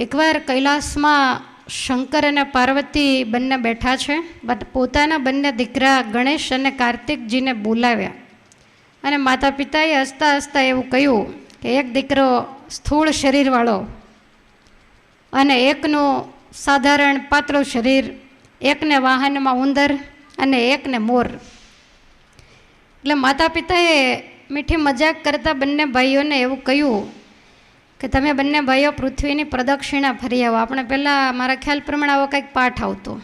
એકવાર કૈલાસમાં શંકર અને પાર્વતી બંને બેઠા છે. બટ પોતાના બંને દીકરા ગણેશ અને કાર્તિકજીને બોલાવ્યા. અને માતા પિતાએ હસતા હસતા એવું કહ્યું કે, એક દીકરો સ્થૂળ શરીરવાળો અને એકનું સાધારણ પાતળું શરીર, એકને વાહનમાં ઉંદર અને એકને મોર. એટલે માતા પિતાએ મીઠી મજાક કરતા બંને ભાઈઓને એવું કહ્યું કે તમે બંને ભાઈઓ પૃથ્વીની પ્રદક્ષિણા ફરી આવો. આપણે પહેલાં મારા ખ્યાલ પ્રમાણે આવો, કંઈક પાઠ આવતો.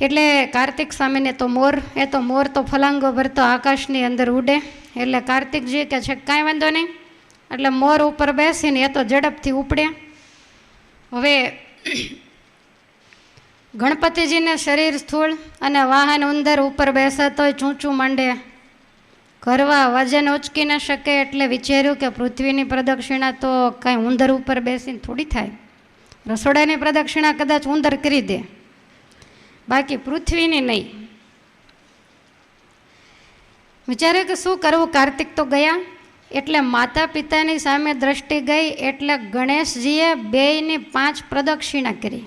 એટલે કાર્તિક સ્વામીને તો મોર, એ તો મોર તો ફલાંગો ભરતો આકાશની અંદર ઉડે. એટલે કાર્તિકજી કે છે, કાંઈ વાંધો નહીં. એટલે મોર ઉપર બેસીને એ તો ઝડપથી ઉપડે. હવે ગણપતિજીને શરીર સ્થૂળ અને વાહન ઉંદર ઉપર બેસે તોય ચૂંચું માંડે. કરવા વજન ઉચકી ન શકે એટલે વિચાર્યું કે પૃથ્વીની પ્રદક્ષિણા તો કાંઈ ઉંદર ઉપર બેસીને થોડી થાય. રસોડાની પ્રદક્ષિણા કદાચ ઉંદર કરી દે. બાકી પૃથ્વીની નહીં. વિચાર્યું કે શું કરવું? કાર્તિક તો ગયા. એટલે માતા પિતાની સામે દ્રષ્ટિ ગઈ એટલે ગણેશજીએ બેયની પાંચ પ્રદક્ષિણા કરી.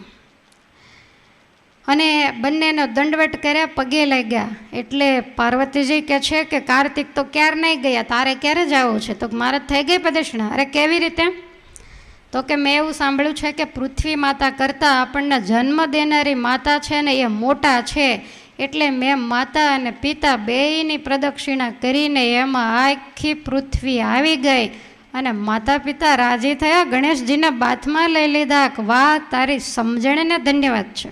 અને બંનેનો દંડવટ કર્યા, પગે લાગ્યા. એટલે પાર્વતીજી કે છે કે કાર્તિક તો ક્યારે નહીં ગયા, તારે ક્યારે જવું છે? તો મારે થઈ ગઈ પ્રદક્ષિણા. અરે કેવી રીતે? તો કે મેં એવું સાંભળ્યું છે કે પૃથ્વી માતા કરતાં આપણને જન્મ દેનારી માતા છે ને એ મોટા છે. એટલે મેં માતા અને પિતા બેયની પ્રદક્ષિણા કરીને એમાં આખી પૃથ્વી આવી ગઈ અને માતા પિતા રાજી થયા. ગણેશજીના બાથમાં લઈ લીધા. વાહ, તારી સમજણને ધન્યવાદ છે.